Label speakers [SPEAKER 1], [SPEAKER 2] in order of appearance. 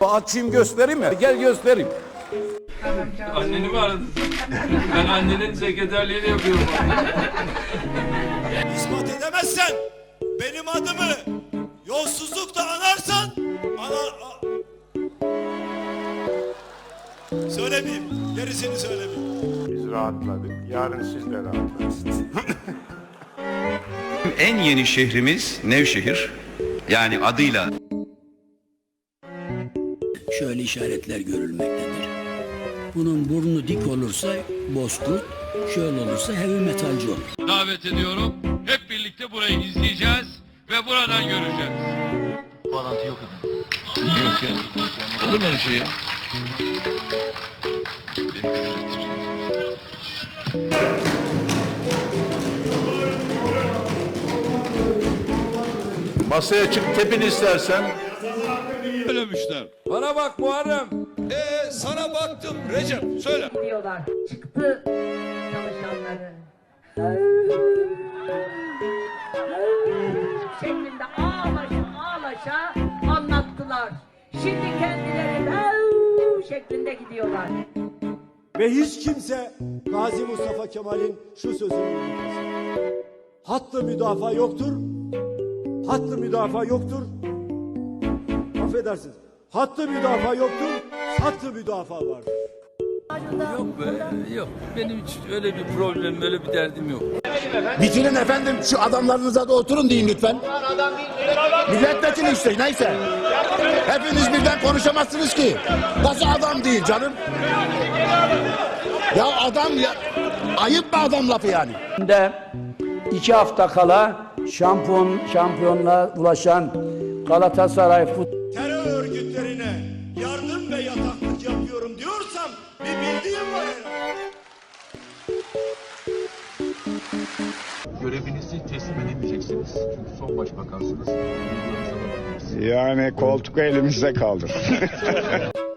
[SPEAKER 1] Açayım göstereyim mi? Gel göstereyim.
[SPEAKER 2] Anneni mi aradın? ben annenin sekreterliğini yapıyorum.
[SPEAKER 3] İspat edemezsen benim adımı yolsuzlukla anarsan ana... a- Söylemeyeyim. Gerisini söylemeyeyim.
[SPEAKER 4] Biz rahatladık. Yarın siz de rahatlarsınız.
[SPEAKER 5] En yeni şehrimiz Nevşehir. Yani adıyla
[SPEAKER 6] şöyle işaretler görülmektedir. Bunun burnu dik olursa bozkurt, şöyle olursa heavy metalci olur.
[SPEAKER 2] Davet ediyorum. Hep birlikte burayı izleyeceğiz ve buradan göreceğiz. Bağlantı yok Yok ya. Olur mu öyle şey ya?
[SPEAKER 4] Masaya çık tepin istersen.
[SPEAKER 2] Söylemişler.
[SPEAKER 1] Bana bak Muharrem.
[SPEAKER 2] Ee, sana baktım Recep. Söyle.
[SPEAKER 7] diyorlar. Çıktı çalışanları. şeklinde ağlaşa ağlaşa anlattılar. Şimdi kendileri şeklinde gidiyorlar.
[SPEAKER 3] Ve hiç kimse Gazi Mustafa Kemal'in şu sözünü unutmasın. Hattı müdafaa yoktur. Hattı müdafaa yoktur. Affedersiniz. Hattı müdafaa yoktur. Hattı müdafaa vardır.
[SPEAKER 2] Yok be. Yok. Benim hiç öyle bir problem, öyle bir derdim yok.
[SPEAKER 8] Bitirin efendim şu adamlarınıza da oturun deyin lütfen. Milletvekili işte neyse. Hepiniz birden konuşamazsınız ki. Nasıl adam değil canım? Ya adam ya. Ayıp mı adam lafı yani?
[SPEAKER 6] de iki hafta kala şampiyon şampiyonluğa ulaşan Galatasaray futbol
[SPEAKER 3] Terör örgütlerine yardım ve yataklık yapıyorum diyorsam bir bildiğim var herhalde.
[SPEAKER 9] Görevinizi teslim edemeyeceksiniz. Çünkü son başbakansınız.
[SPEAKER 4] Yani koltuk elimizde kaldı.